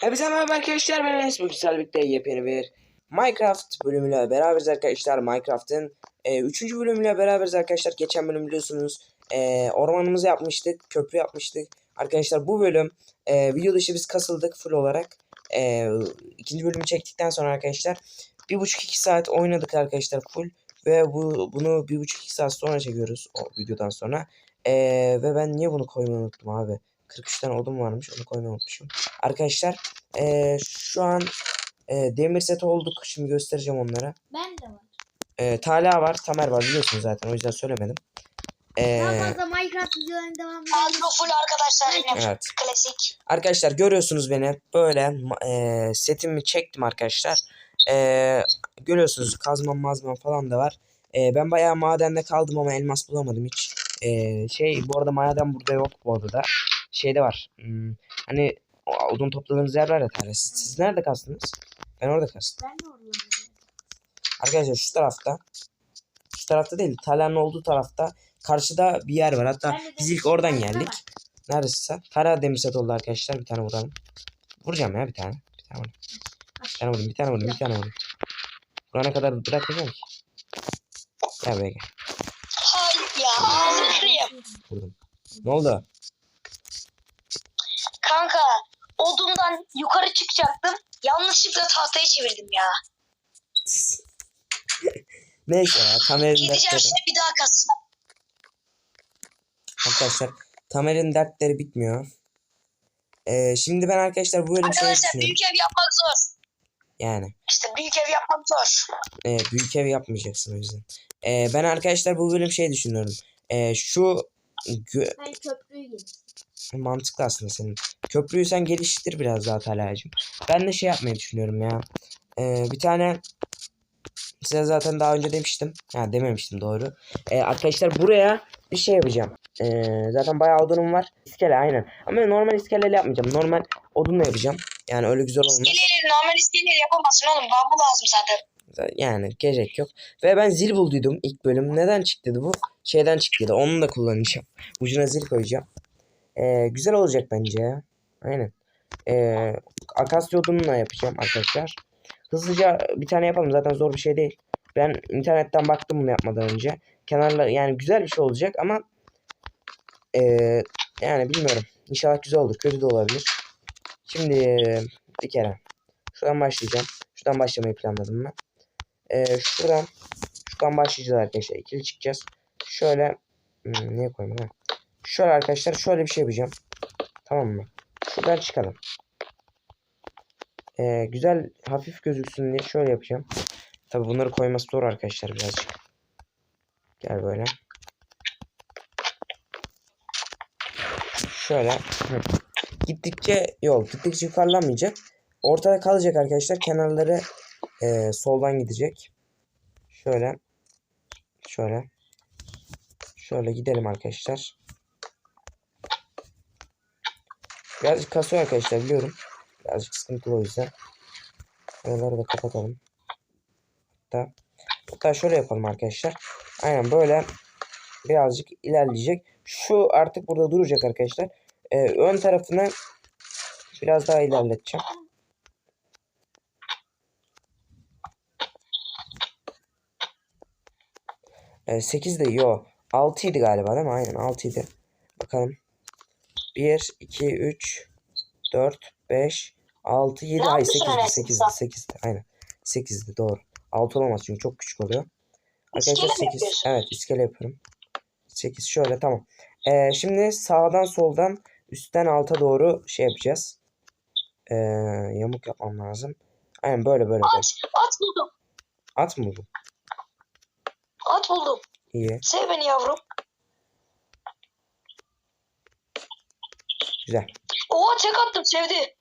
Hepinize merhaba arkadaşlar ben Enes. Bugün sizlerle birlikte yepyeni bir Minecraft bölümüyle beraberiz arkadaşlar. Minecraft'ın 3. bölümüyle beraberiz arkadaşlar. Geçen bölüm biliyorsunuz e, ormanımızı yapmıştık köprü yapmıştık. Arkadaşlar bu bölüm e, video dışı biz kasıldık full olarak. E, ikinci bölümü çektikten sonra arkadaşlar bir buçuk iki saat oynadık arkadaşlar full. Ve bu bunu bir buçuk iki saat sonra çekiyoruz o videodan sonra. E, ve ben niye bunu koymayı unuttum abi 43 tane odun varmış onu koymayı unutmuşum arkadaşlar ee, şu an e, demir set olduk. Şimdi göstereceğim onlara. Ben de var. Ee, Talha var, Tamer var biliyorsunuz zaten. O yüzden söylemedim. Ee, Daha fazla Minecraft videolarının devamı. Kadro full arkadaşlar yine evet. klasik. Arkadaşlar görüyorsunuz beni. Böyle e, setimi çektim arkadaşlar. Ee, görüyorsunuz kazmam mazmam falan da var. Ee, ben bayağı madende kaldım ama elmas bulamadım hiç. Ee, şey bu arada maden burada yok bu odada. Şeyde var. Hmm, hani odun topladığınız yer var ya Talha. Siz, nerede kastınız? Ben orada kastım. Ben de oradayım. Arkadaşlar şu tarafta. Şu tarafta değil. Talha'nın olduğu tarafta. Karşıda bir yer var. Hatta Ben biz ilk oradan geldik. var. Neredesin sen? Talha demir set oldu arkadaşlar. Bir tane vuralım. Vuracağım ya bir tane. Bir tane vurayım. Bir tane vurayım. Bir tane vurayım. Bir tane vurayım. Vurana kadar bırakmayacağım ki. Gel buraya gel. Hayır ya. Vurdum. Ne oldu? Kanka odundan yukarı çıkacaktım. Yanlışlıkla tahtayı çevirdim ya. Neyse ya. Tamer'in Gideceğim dertleri. şimdi bir daha kasacağım. Arkadaşlar Tamer'in dertleri bitmiyor. Ee, şimdi ben arkadaşlar bu bölüm şey Arkadaşlar düşünüyorum. büyük ev yapmak zor. Yani. İşte büyük ev yapmak zor. E, büyük ev yapmayacaksın o yüzden. E, ben arkadaşlar bu bölüm şey düşünüyorum. E, şu gö- Ben köprüyü yedim. mantıklı aslında senin. Köprüyü sen geliştir biraz daha Talha'cığım. Ben de şey yapmayı düşünüyorum ya. E, bir tane size zaten daha önce demiştim. Ha dememiştim doğru. E, arkadaşlar buraya bir şey yapacağım. E, zaten bayağı odunum var. İskele aynen. Ama normal iskeleyle yapmayacağım. Normal odunla yapacağım. Yani öyle güzel olmaz. İskeleyle normal iskeleyle yapamazsın oğlum. Bambu lazım zaten. Yani gerek yok. Ve ben zil bulduydum ilk bölüm. Neden çıktıydı bu? Şeyden çıktıydı. Onu da kullanacağım. Ucuna zil koyacağım. Ee, güzel olacak bence ya. Aynen. Ee, akasya odunla yapacağım arkadaşlar. Hızlıca bir tane yapalım. Zaten zor bir şey değil. Ben internetten baktım bunu yapmadan önce. Kenarlar yani güzel bir şey olacak ama ee, yani bilmiyorum. İnşallah güzel olur. Kötü de olabilir. Şimdi bir kere şuradan başlayacağım. Şuradan başlamayı planladım ben. Ee, şuradan şuradan başlayacağız arkadaşlar. İkili çıkacağız. Şöyle hmm, niye koyayım ha? Şöyle arkadaşlar şöyle bir şey yapacağım. Tamam mı? Şuradan çıkalım. Ee, güzel hafif gözüksün diye şöyle yapacağım. Tabi bunları koyması zor arkadaşlar birazcık. Gel böyle. Şöyle. Gittikçe yol gittikçe yukarılanmayacak. Ortada kalacak arkadaşlar. Kenarları ee, soldan gidecek. Şöyle. Şöyle. Şöyle gidelim arkadaşlar. Birazcık kasıyor arkadaşlar biliyorum. Birazcık sıkıntılı o yüzden. Buraları da kapatalım. Hatta, hatta şöyle yapalım arkadaşlar. Aynen böyle birazcık ilerleyecek. Şu artık burada duracak arkadaşlar. Ee, ön tarafını biraz daha ilerleteceğim. E, 8 de yo. 6 idi galiba değil mi? Aynen 6 idi. Bakalım. 1, 2, 3, 4, 5, 6, 7. Ne Hayır yapıyorsun 8'di. öyle 8'di. 8'di. Aynen. 8'di doğru. 6 olamaz çünkü çok küçük oluyor. Arkadaşlar İskele mi 8. yapıyorsun? Evet iskele yapıyorum. 8 şöyle tamam. E, şimdi sağdan soldan üstten alta doğru şey yapacağız. E, yamuk yapmam lazım. Aynen böyle böyle böyle. At, at buldum. At mı buldun? At buldum. İyi. Sev beni yavrum. Güzel. Oha tek attım sevdi.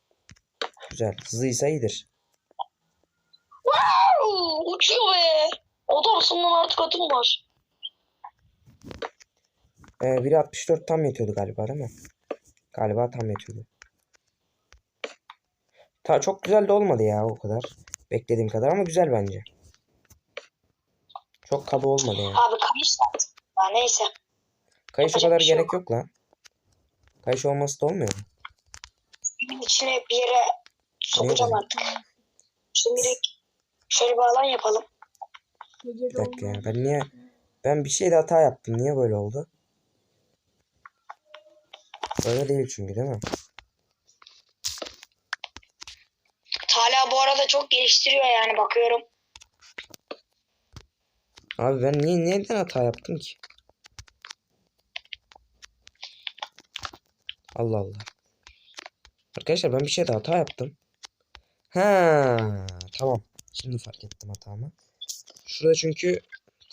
Güzel. Hızlıysa iyidir. Au, Uçuyor be. Adamsın lan artık atım var. Ee, 1.64 tam yetiyordu galiba değil mi? Galiba tam yetiyordu. Ta çok güzel de olmadı ya o kadar. Beklediğim kadar ama güzel bence. Çok kaba olmadı ya. Abi kayış attım. Ya neyse. Kayış o yapacak kadar bir şey gerek yok. yok lan. Kayış olması da olmuyor mu? Evin içine bir yere Sokacağım artık. Şimdilik şöyle bir alan yapalım. Bir dakika ya. Ben niye... Ben bir şeyde hata yaptım. Niye böyle oldu? Böyle değil çünkü değil mi? Talha bu arada çok geliştiriyor yani bakıyorum. Abi ben niye neden hata yaptım ki? Allah Allah. Arkadaşlar ben bir şeyde hata yaptım. Ha, tamam. Şimdi fark ettim hatamı. Şurada çünkü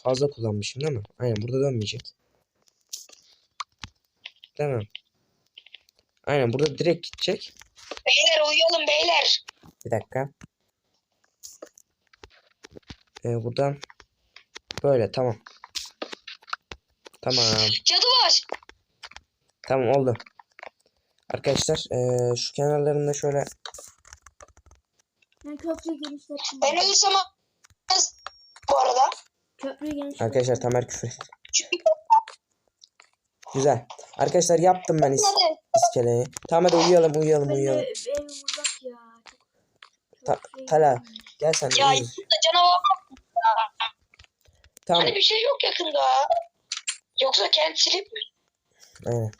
fazla kullanmışım değil mi? Aynen burada dönmeyecek. Mi? Aynen burada direkt gidecek. Beyler uyuyalım beyler. Bir dakika. Ee, buradan böyle tamam. Tamam. Cadı var. Tamam oldu. Arkadaşlar eee, şu kenarlarında şöyle Ben köprüyü genişlettim. Ben ölürsem bu arada. Köprüyü genişlettim. arkadaşlar Tamer küfür etti. Güzel. Arkadaşlar yaptım ben is iskeleyi. Tamam hadi uyuyalım uyuyalım Benim uyuyalım. ev- evim uzak ya. Ta- şey Tala. Gel sen de Ya uyu. yakında canavar var. Tamam. Hani bir şey yok yakında. Yoksa kent silip mi? Aynen.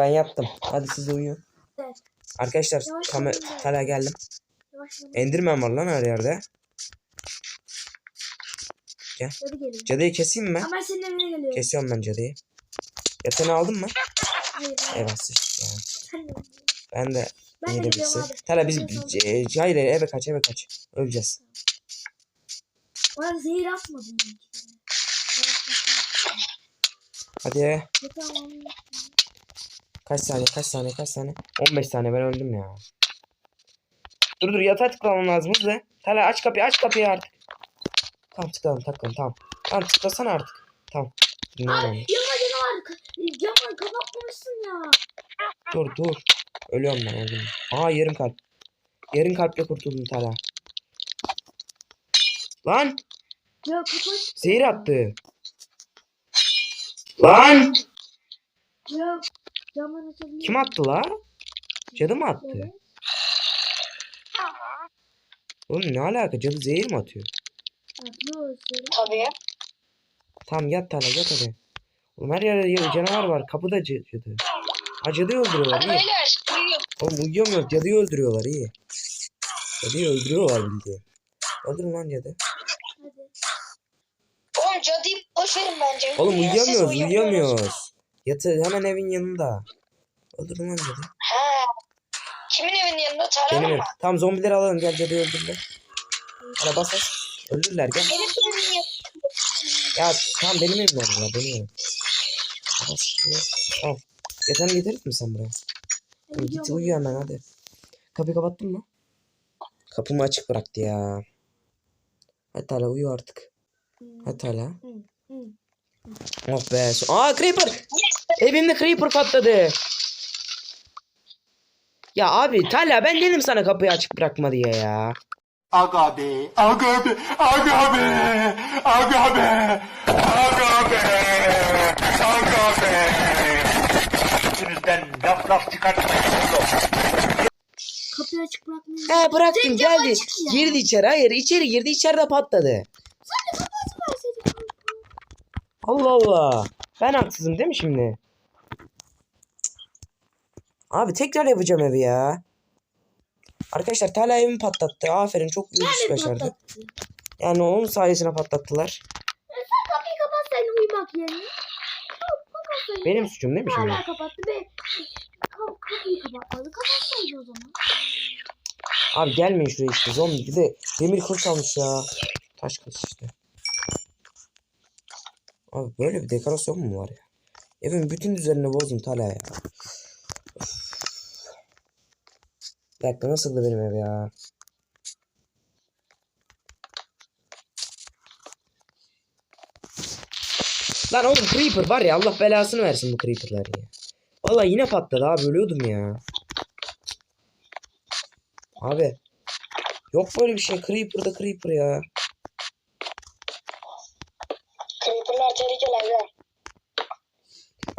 Ben yaptım. Hadi siz de uyuyun. Evet. Arkadaşlar de. Tala geldim. Enderman var lan her yerde. Cadı geliyor. Cadıyı keseyim mi? Ama senin evine geliyor. Kesiyorum ben cadıyı. Yatağını aldın mı? Hayır. Eyvah sıçtık ya. De. Ben de Ben de gidiyorum birisi. abi. Tala biz de hayır eve kaç eve kaç. Öleceğiz. Bana zehir atmadın. Hadi. Tamam. Kaç saniye kaç saniye kaç saniye? 15 saniye ben öldüm ya. Dur dur yatağa tıklamam lazım hızlı. Tala aç kapıyı aç kapıyı artık. Tamam tıkladım tıkladım tamam. Tamam tıklasana artık. Tamam. Dinliyorum. Yanıma canavar. Ka- Camı kapatmamışsın ya. Dur dur. Ölüyorum ben öldüm. Aa yarım kalp. Yarım kalple kurtuldum Tala. Lan Ya kapat. zehir attı. Lan Ya açabilir kim attı la? Cadı mı attı? Oğlum ne alaka cadı zehir mi atıyor? Atıyor. Tabii. Tamam yat tane yat hadi. Oğlum her yerde canavar var. Kapıda cadı. Ha cadıyı öldürüyorlar iyi. Oğlum uyuyamıyor. Cadıyı öldürüyorlar iyi. Cadıyı öldürüyorlar bildiğin. Öldürün lan cadı. Hadi. Oğlum cadıyı boş verin bence. Oğlum uyuyamıyoruz uyuyamıyoruz. Yatı hemen evin yanında. Lan cadı. Ha. Kimin evinin yanında Talha Benim mı? ev. Tamam zombileri alalım gel cadıyı öldürürler. Hadi bas bas. Öldürürler gel. Benim evimin yanında. Ya tamam benim evim orada ya benim evim. Bas şuraya. Tamam. Yatağını getirir misin sen buraya? Tamam, git uyu hemen hadi. Kapıyı kapattın mı? Kapımı açık bıraktı ya. Hadi hala uyu artık. Hadi hı. Oh be. so- Aa Creeper. Evimde Creeper patladı. Ya abi Talha ben dedim sana kapıyı açık bırakma diye ya. Aga be, aga be, aga be, aga be, aga be, aga be. Üstünüzden laf laf çıkartmayın oğlum. Kapıyı açık bırakmayın. He bıraktım Sen geldi. açık. Girdi içeri. Hayır içeri girdi içeride patladı. Verseydin. Allah Allah. Ben haksızım değil mi şimdi? Abi tekrar yapacağım evi ya. Arkadaşlar Talha evimi patlattı. Aferin çok büyük iş başardı. patlattı? Yani onun sayesinde patlattılar. Kapıyı kapatsaydın uyumak yerine. Kapatsaydın. Benim suçum değil mi şimdi? Hala kapattı be. Kap kapıyı kapatmadı. Kapatsaydı o zaman. Abi gelmeyin şuraya işte. Zombi bir de demir kılıç almış ya. Taş kılıç işte. Abi böyle bir dekorasyon mu var ya? Evin bütün düzenini bozdun Talha ya. Bir dakika nasıldı benim ev ya? Lan oğlum Creeper var ya Allah belasını versin bu Creeper'lar ya. Vallahi yine patladı abi ölüyordum ya. Abi. Yok böyle bir şey. Creeper da Creeper ya. Creeper'lar tehlikeli evler.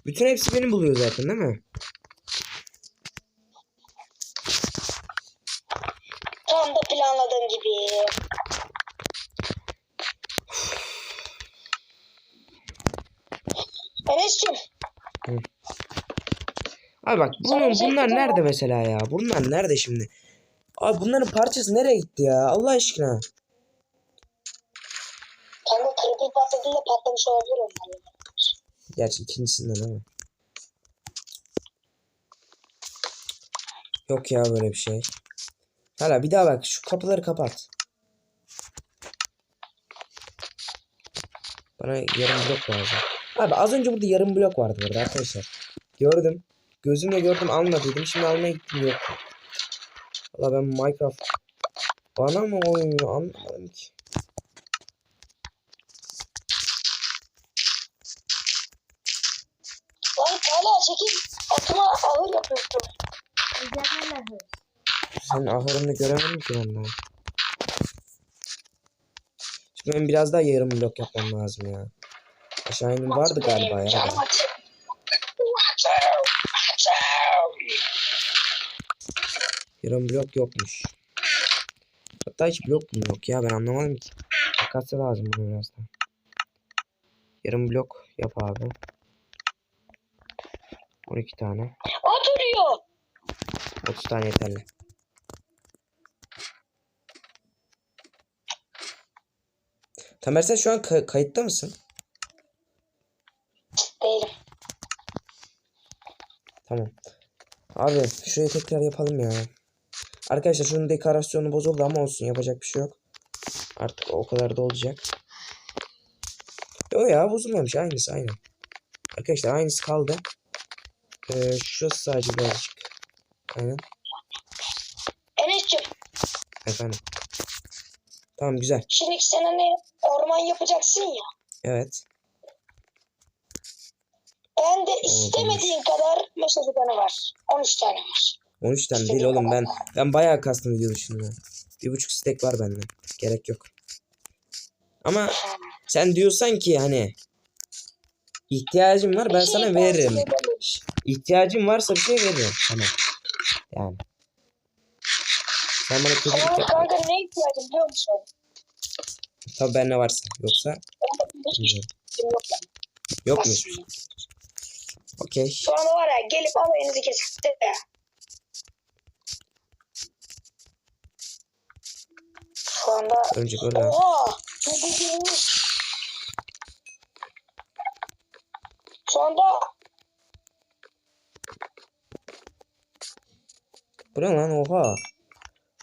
Bütün hepsi beni buluyor zaten değil mi? Tam da planladığım gibi. Enes'cim Abi bak bunun, bunlar nerede mesela ya? Bunlar nerede şimdi? Abi bunların parçası nereye gitti ya? Allah aşkına. kanka kritik patladığında patlamış olabilir onlar. Gerçi ikincisinden mi? Yok ya böyle bir şey. Hala bir daha bak şu kapıları kapat. Bana yarım blok lazım. Abi az önce burada yarım blok vardı burada arkadaşlar. Gördüm. Gözümle gördüm almadıydım. Şimdi almaya gittim yok. Valla ben Minecraft bana mı oynuyor anlamadım ki. Lan hala çekil. Atıma ağır yapıyorsun. Ejderhalar hır. Senin ahırını göremedim ki ben daha. Şimdi benim biraz daha yarım blok yapmam lazım ya. Aşağı inim vardı galiba ya. Yarım blok yokmuş. Hatta hiç blok mu yok ya ben anlamadım ki. Akasya lazım buna biraz daha. Yarım blok yap abi. 12 tane. At ölüyor. 30 tane yeterli. Tamer sen şu an ka- kayıtta mısın? Değilim. Tamam. Abi şurayı tekrar yapalım ya. Arkadaşlar şunun dekorasyonu bozuldu ama olsun yapacak bir şey yok. Artık o kadar da olacak. Yo ya bozulmamış aynısı aynı. Arkadaşlar aynısı kaldı. Ee, şurası sadece birazcık. Aynen. Enes'cim Efendim. Tamam güzel. şimdi sen hani orman yapacaksın ya. Evet. Ben de istemediğin kadar mesaj bana var. 13 tane var. 13 tane değil oğlum ben ben bayağı kastım video dışında. Bir buçuk stek var bende. Gerek yok. Ama sen diyorsan ki hani ihtiyacım var ben sana veririm. İhtiyacım varsa bir şey veririm sana. Yani. Sen bana Ama kötülük yapma. kanka ne ihtiyacım biliyor musun? Tabii ben ne varsa. Yoksa bilmiyorum. yok mu? Okey. Şu anda var ya gelip alayınızı kesip de Şu anda Önce öyle. Oha! Şu anda Bu ne lan oha.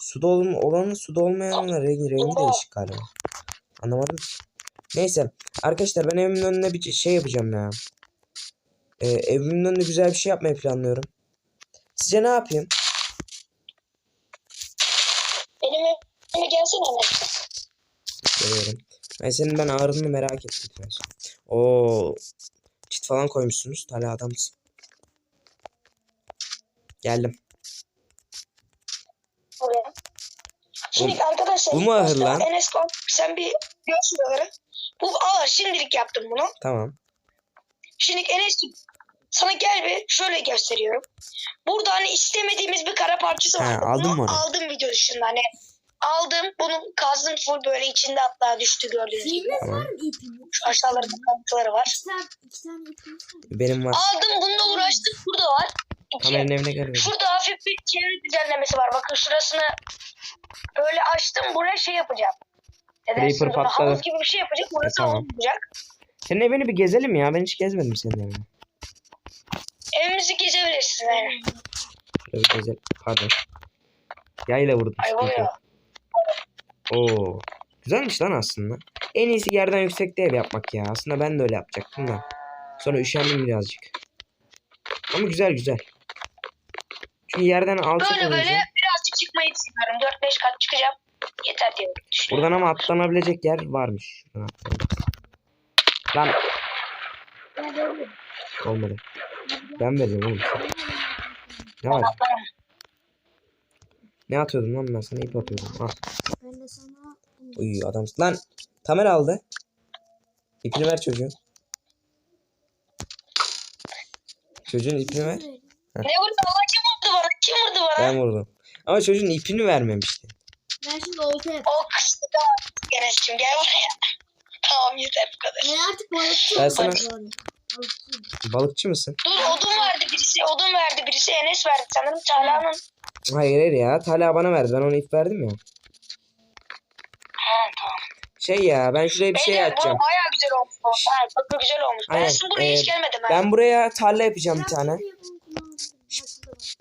Suda ol olanın suda olmayanın rengi, rengi değişik galiba. Anlamadım ki. Neyse. Arkadaşlar ben evimin önüne bir şey yapacağım ya. Ee, evimin önüne güzel bir şey yapmayı planlıyorum. Sizce ne yapayım? benim evime gelsene Enes. Görüyorum. Ben senin ben ağrını merak ettim biraz. Oo. Çit falan koymuşsunuz. Tala adamsın. Geldim. Şimdi arkadaşlar bu mu ahır başta lan? Enes sen bir gör şuraları. Bu ağır şimdilik yaptım bunu. Tamam. Şimdi Enes sana gel bir şöyle gösteriyorum. Burada hani istemediğimiz bir kara parçası var. aldın Bunu mı onu? Aldım video dışında hani. Aldım bunu kazdım full böyle içinde hatta düştü gördüğünüz gibi. Tamam. var mı ipimiz? Şu aşağılarında kalıntıları var. İki tane, iki tane ipimiz var. Benim var. Aldım bununla uğraştık burada var. Kameranın evine gel. benim. Şurada hafif bir çevre düzenlemesi var. Bakın şurasını böyle açtım. Buraya şey yapacağım. Ne Creeper dersin buna? patladı. Havuz gibi bir şey yapacak. Burası tamam. havuz olacak. Senin evini bir gezelim ya. Ben hiç gezmedim senin evini. Evimizi gezebilirsiniz yani. Şöyle bir gezelim. Pardon. Yayla vurdum. Ay sıkıntı oluyor. Oo. Güzelmiş lan aslında. En iyisi yerden yüksekte ev yapmak ya. Aslında ben de öyle yapacaktım da. Sonra üşendim birazcık. Ama güzel güzel. Çünkü yerden alçak Böyle olunca. böyle birazcık çıkmayı düşünüyorum. 4-5 kat çıkacağım. Yeter diye düşünüyorum. Buradan ama atlanabilecek yer varmış. Lan olmadı. Ben vereceğim oğlum. Ne var? Ne atıyordum lan ben sana ip atıyordum. Ah. Ben de sana Uy adam. Lan Tamer aldı. İpini ver çocuğun. Çocuğun ipini ver. Ne vurdu bana? Kim vurdu bana? Ben vurdum. Ama çocuğun ipini vermemişti. Ben şimdi olta yap. O da Enes'cim gel buraya. Tamam yeter bu kadar. Ben artık balıkçı Ben oldum sana-. Balıkçıyım. Balıkçı mısın? Dur odun verdi birisi. Odun verdi birisi. Enes verdi sanırım. Talha'nın. Hayır hayır ya. Talha bana verdi. Ben ona ip verdim ya. Ha tamam. Şey ya ben şuraya bir şey Beyler bu açacağım. baya güzel olmuş. bu. Ha, çok güzel olmuş. Ben Aynen, şimdi buraya hiç ee, gelmedim. ha. Ben buraya tarla yapacağım bir tane. Yapımı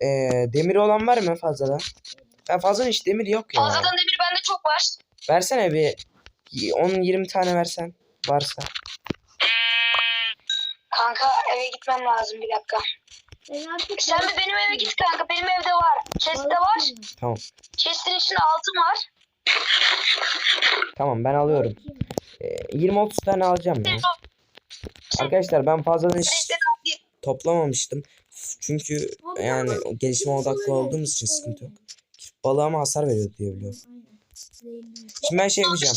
Ee, demiri olan var mı fazladan? Ben fazla hiç demir yok ya. Fazladan demir bende çok var. Versene bir 10-20 tane versen varsa. Kanka eve gitmem lazım bir dakika. Sen de benim eve git kanka. Benim evde var. Chest'te var. Tamam. Chest'in içinde altın var. Tamam ben alıyorum. Ee, 20-30 tane alacağım ya. Arkadaşlar ben fazladan hiç toplamamıştım. Çünkü yani gelişime odaklı olduğumuz için sıkıntı yok. Balığıma hasar veriyordu diye biliyorum. Şimdi ben şey yapacağım.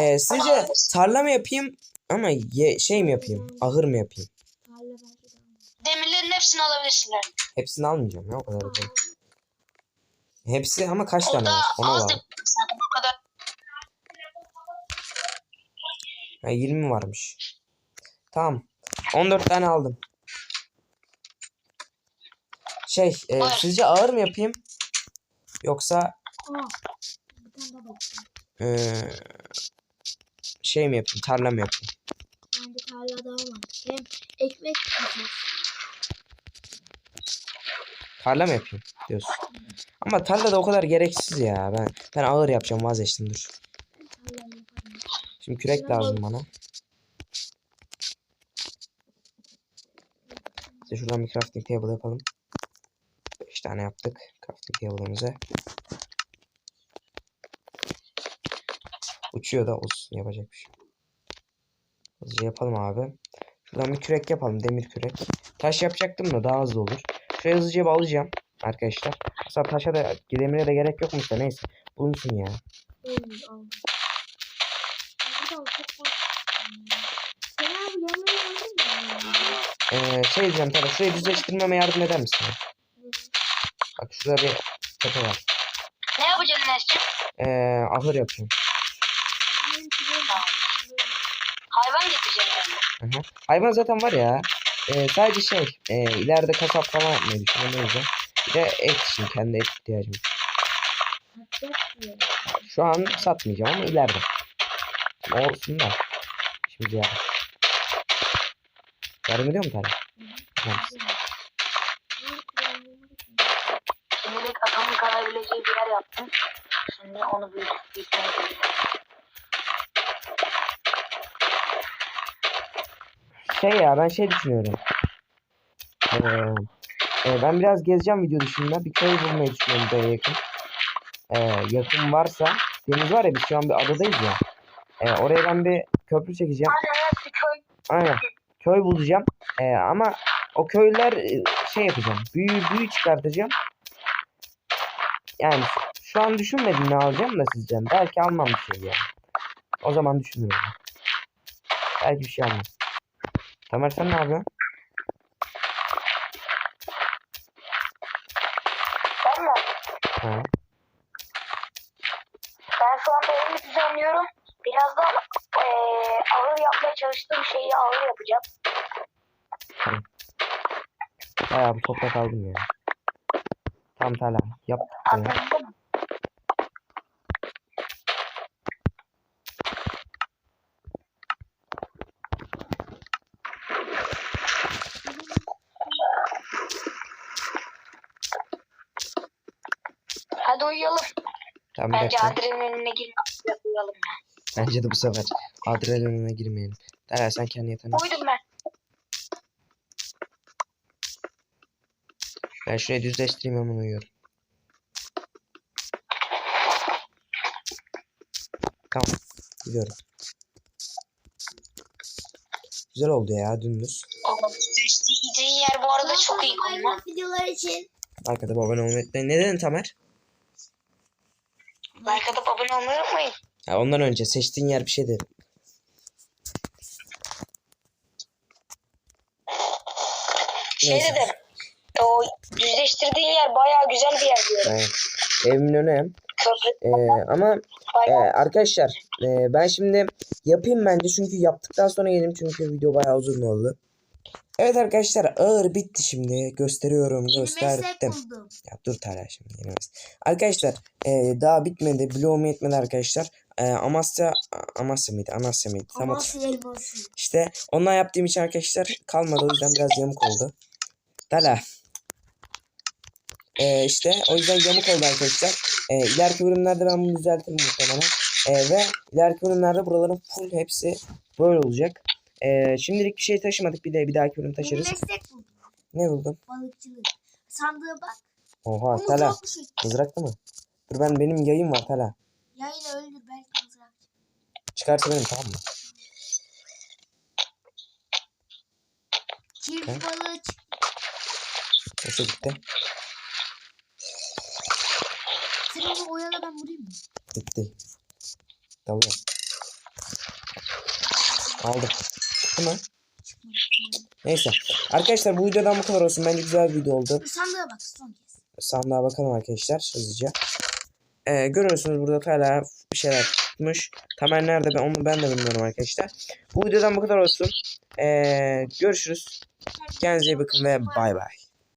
Ee, sizce tarla mı yapayım ama ye, şey mi yapayım? Ahır mı yapayım? Tarla bence de aldım. Demirlerin hepsini alabilirsin. Hepsini almayacağım ya o kadar da. değil. Hepsi ama kaç tane var? Ona kadar. Ha, 20 varmış. Tamam. 14 tane aldım. Şey, e, sizce ağır mı yapayım? Yoksa balıkçıyım. e, şey mi yapayım? Tarla mı yapayım? Bence tarla daha var. Hem ekmek yapar. Tarla mı yapayım diyorsun. Ama tarla da o kadar gereksiz ya. Ben ben ağır yapacağım vazgeçtim dur. Şimdi kürek lazım bana. İşte şuradan bir crafting table yapalım. 5 tane yaptık crafting table'ımıza. Uçuyor da olsun yapacak bir şey. Hızlıca yapalım abi. Şuradan bir kürek yapalım demir kürek. Taş yapacaktım da daha hızlı olur. Şöyle hızlıca bir alacağım arkadaşlar. Aslında taşa da demire de gerek yokmuş da neyse. Bulunsun ya. Ee, şey diyeceğim tabii şurayı düzleştirmeme yardım eder misin? Bak şurada bir tepe var. Ne yapacaksın Enes'cim? Ee, ahır yapıyorum. Hayvan getireceğim yani. Hı hı. Hayvan zaten var ya. Ee, sadece şey e, ileride kasap falan yapmayı düşünüyorum o yüzden. Bir de et için kendi et ihtiyacım. Şu an satmayacağım ama ileride. Ama olsun da. Şimdi ya. Yardım ediyor mu tane? Tamam. Atamın kalabileceği bir yer yaptım. Şimdi onu büyütüp büyütmeye çalışıyorum. Şey ya ben şey düşünüyorum. Ee, e, ben biraz gezeceğim video dışında. Bir köy bulmayı düşünüyorum buraya yakın. Ee, yakın varsa. Deniz var ya biz şu an bir adadayız ya. Ee, oraya ben bir köprü çekeceğim. Köy. Aynen. Köy bulacağım. Ee, ama o köyler e, şey yapacağım. Büyü büyü çıkartacağım. Yani şu- an düşünmedim ne alacağım da sizden. Belki almam bir şey ya. O zaman düşünürüm. Belki bir şey almam. Tamer sen ne yapıyorsun? Ben mi? Ha. Ben şu anda evimi düzenliyorum. Birazdan eee ağır yapmaya çalıştığım şeyi ağır yapacağım. Bayağı bir toprak aldım ya. Tam tala. Yap. Mı? Hadi uyuyalım. Tamam Bence dakika. adrenaline girmeden uyuyalım. Bence de bu sefer adrenaline girmeyelim. Tala sen kendi yatağına. Uyudum ben. Şurayı düzleştireyim hemen uyuyorum. Tamam. Gidiyorum. Güzel oldu ya dümdüz. Oğlum seçtiğin yer bu arada çok iyi. Minecraft videolar için. Arkada abone olmayı unutmayın. Ne dedin Tamer? Atıp abone olmayı unutmayın. Ha, ondan önce seçtiğin yer bir şey dedi. Şey Neyse. dedim. O düzleştirdiğin yer bayağı güzel bir yer diyorum. Aynen. Evimin önü hem. Ee, ama Ee, arkadaşlar e, ben şimdi yapayım bence çünkü yaptıktan sonra gelirim çünkü video bayağı uzun oldu. Evet arkadaşlar ağır bitti şimdi gösteriyorum gösterdim. Ya dur Talha şimdi yeni meslek. Arkadaşlar e, daha bitmedi bloğum yetmedi arkadaşlar. E, Amasya Amasya mıydı Amasya mıydı tam Ama hatırlamıyorum. elması. İşte ondan yaptığım için arkadaşlar kalmadı o yüzden biraz yamuk oldu. Talha. Ee, işte o yüzden yamuk oldu arkadaşlar. Ee, ileriki bölümlerde ben bunu düzeltirim muhtemelen. Ee, ve ileriki bölümlerde buraların full hepsi böyle olacak. Ee, şimdilik bir şey taşımadık bir de bir dahaki bölüm taşırız. meslek buldum. Ne buldun? Balıkçılık. Sandığa bak. Oha çok şey. Mızraklı mı? Dur ben benim yayım var Talha. Yayla öldür belki mızrak. Çıkartabilirim tamam mı? Çift çıktı. Nasıl gitti? Sen onu oyala ben vurayım mı? Gitti. Dalıyorum. Aldım. Çıktı mı? Neyse. Arkadaşlar bu videodan bu kadar olsun. Bence güzel bir video oldu. Sandığa bak son kez. Sandığa bakalım arkadaşlar hızlıca. Ee, görüyorsunuz burada hala bir şeyler tutmuş. Tamer nerede ben onu ben de bilmiyorum arkadaşlar. Bu videodan bu kadar olsun. Ee, görüşürüz. Kendinize iyi bakın ve bay bay.